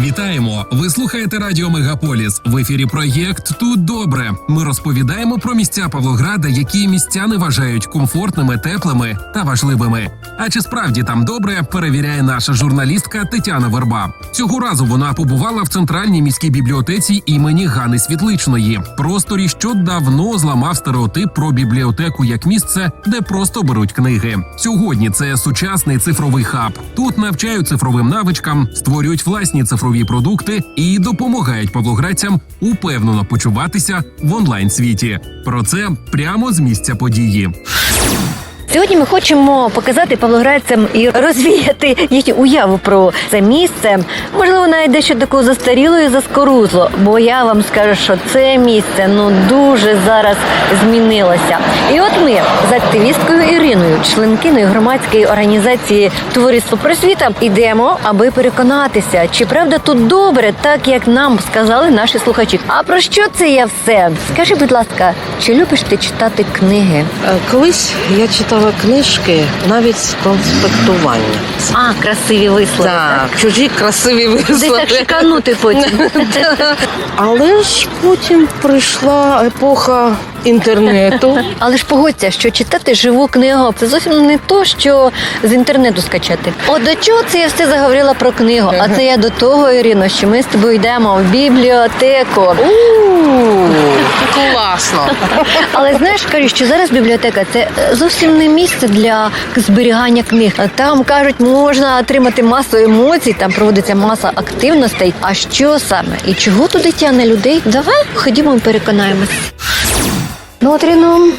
Вітаємо! Ви слухаєте Радіо Мегаполіс. В ефірі проєкт Тут добре. Ми розповідаємо про місця Павлограда, які містяни вважають комфортними, теплими та важливими. А чи справді там добре, перевіряє наша журналістка Тетяна Верба. Цього разу вона побувала в центральній міській бібліотеці імені Гани Світличної, просторі, що давно зламав стереотип про бібліотеку як місце, де просто беруть книги. Сьогодні це сучасний цифровий хаб. Тут навчають цифровим навичкам, створюють власні цифрові продукти і допомагають павлоградцям упевнено почуватися в онлайн світі. Про це прямо з місця події. Сьогодні ми хочемо показати павлоградцям і розвіяти їхню уяву про це місце. Можливо, навіть дещо таку застаріло заскорузло, бо я вам скажу, що це місце ну дуже зараз змінилося. І от ми з активісткою Іриною, членкиною громадської організації Товариство просвіта, йдемо, аби переконатися, чи правда тут добре, так як нам сказали наші слухачі. А про що це я все? Скажи, будь ласка, чи любиш ти читати книги? Е, Колись я читала книжки навіть конспектування. А, красиві вислови. Так, чужі красиві Десь так шиканути потім. Але ж потім прийшла епоха інтернету. Але ж погодься, що читати живу книгу це зовсім не то, що з інтернету скачати. От до чого це я все заговорила про книгу? А це я до того, Ірино, що ми з тобою йдемо в бібліотеку. Класно. Але знаєш, кажуть, що зараз бібліотека це е, зовсім не місце для зберігання книг. Там кажуть, можна отримати масу емоцій, там проводиться маса активностей. А що саме і чого туди тягне людей? Давай ходімо і переконаємось. Ну, от,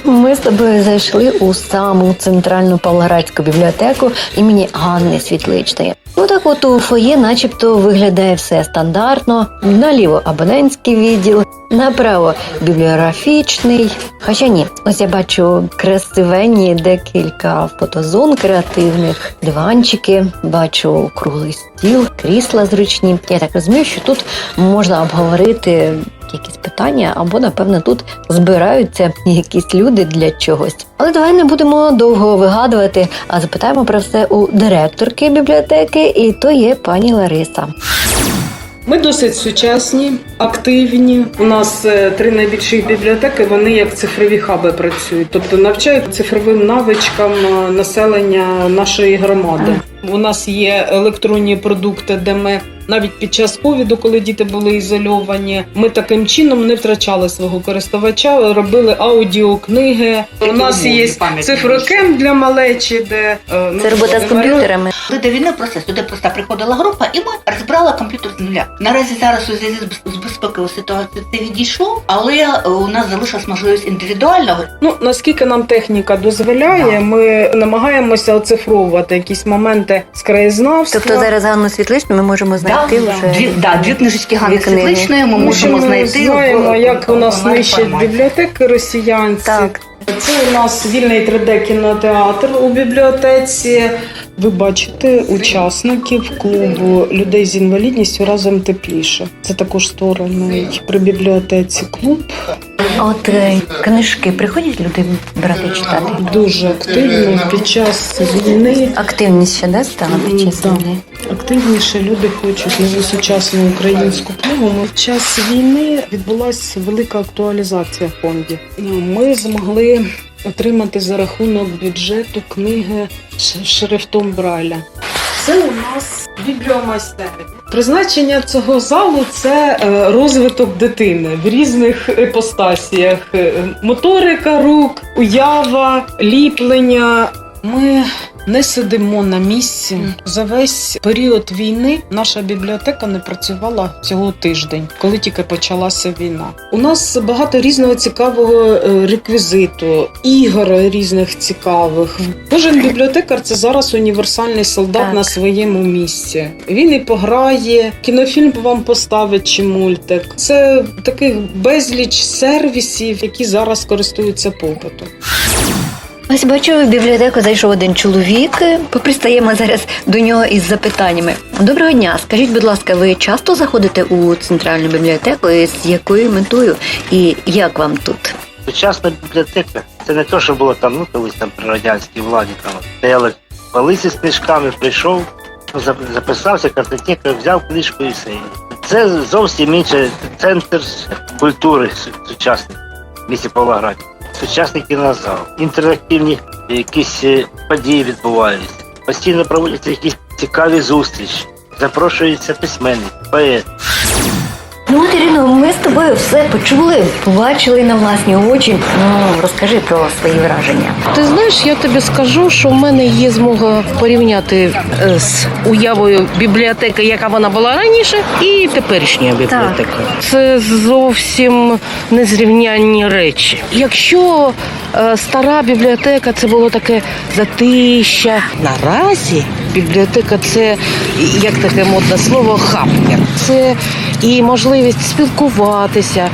ми з тобою зайшли у саму центральну Павлоградську бібліотеку імені Ганни Світличної. Ну так от у фоє, начебто, виглядає все стандартно. Наліво абонентський відділ, направо бібліографічний. Хоча ні, ось я бачу красивенні декілька фотозон креативних, диванчики, бачу круглий стіл, крісла зручні. Я так розумію, що тут можна обговорити якісь питання, або напевно тут збираються якісь люди для чогось. Але давай не будемо довго вигадувати, а запитаємо про все у директорки бібліотеки, і то є пані Лариса. Ми досить сучасні, активні. У нас е, три найбільших бібліотеки. Вони як цифрові хаби працюють, тобто навчають цифровим навичкам е, населення нашої громади. У нас є електронні продукти, де ми навіть під час ковіду, коли діти були ізольовані, ми таким чином не втрачали свого користувача, робили аудіокниги. У нас є цифрокем для малечі, де е, ну, Це робота з комп'ютерами. Коли до війни просто сюди просто приходила група, і ми розбирали комп'ютер з нуля. Наразі зараз у зв'язку з- з безпековою ситуацією це відійшло, але е, у нас залишилась можливість індивідуального. Ну наскільки нам техніка дозволяє, Да. ми намагаємося оцифровувати якісь моменти з краєзнавства. Тобто зараз Ганну Світличну ми можемо знайти Да, вже. дві, да, дві книжечки Ганни. Світличної ми Тому можемо ми знайти. знаємо, в- як у нас в нищать бібліотеки росіянці. Так. Це у нас вільний 3D кінотеатр у бібліотеці. Ви бачите учасників клубу людей з інвалідністю разом тепліше. Це також створений при бібліотеці клуб. А от е, книжки приходять люди брати читати? Дуже активно під час війни. Активність ще да, стала під час війни? Активніше люди хочуть нову сучасну українську книгу. В час війни відбулася велика актуалізація фондів. Ми змогли отримати за рахунок бюджету книги з шрифтом Брайля. Це у нас бібліомайстерня. Призначення цього залу це е, розвиток дитини в різних іпостасіях: Е, моторика рук, уява, ліплення. Ми не сидимо на місці. За весь період війни наша бібліотека не працювала цього тиждень, коли тільки почалася війна. У нас багато різного цікавого е, реквізиту, ігор різних цікавих. Кожен бібліотекар це зараз універсальний солдат Так. на своєму місці. Він і пограє, кінофільм вам поставить чи мультик. Це таких безліч сервісів, які зараз користуються попитом. Ось бачу, в бібліотеку зайшов один чоловік. Попристаємо зараз до нього із запитаннями. Доброго дня. Скажіть, будь ласка, ви часто заходите у центральну бібліотеку і з якою метою і як вам тут? Сучасна бібліотека це не те, що було там, ну колись там при радянській владі там стояли полиці з книжками, прийшов, ну, записався, картотека, взяв книжку і все. Це зовсім інший центр культури су- сучасний в місті Павлограді. Сучасний кінозал, інтерактивні якісь е, події відбуваються. Постійно проводяться якісь цікаві зустрічі. Запрошується письменник, поет. Тобою все почули, побачили на власні очі. Ну, розкажи про свої враження. Ти знаєш, я тобі скажу, що в мене є змога порівняти е, з уявою бібліотеки, яка вона була раніше, і теперішня бібліотека. Це зовсім незрівнянні речі. Якщо е, стара бібліотека це було таке затища, наразі бібліотека це як таке модне слово хапнер. Це і можливість спілкуватися,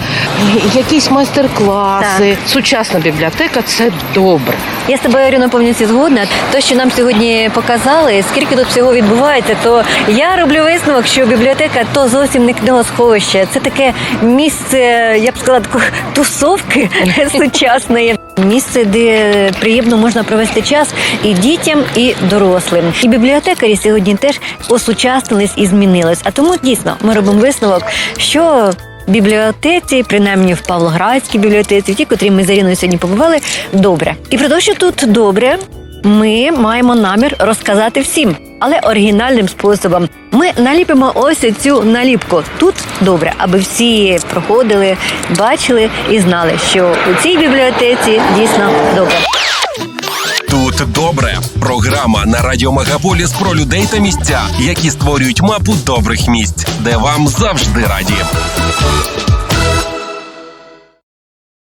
якісь майстер-класи. Сучасна бібліотека це добре. Я з тобою, Ірино, повністю згодна. Те, що нам сьогодні показали, скільки тут всього відбувається, то я роблю висновок, що бібліотека то зовсім не книгосховище. Це таке місце, я б сказала, такої тусовки сучасної. Місце, де приємно можна провести час і дітям, і дорослим. І бібліотекарі сьогодні теж осучаснились і змінились. А тому дійсно ми робимо висновок, що бібліотеці, принаймні в Павлоградській бібліотеці, в ті, котрі ми з Іриною сьогодні побували, добре. І про те, що тут добре, ми маємо намір розказати всім, але оригінальним способом. Ми наліпимо ось цю наліпку. Тут добре, аби всі проходили, бачили і знали, що у цій бібліотеці дійсно добре. Тут добре. Програма на радіо Мегаполіс про людей та місця, які створюють мапу добрих місць, де вам завжди раді.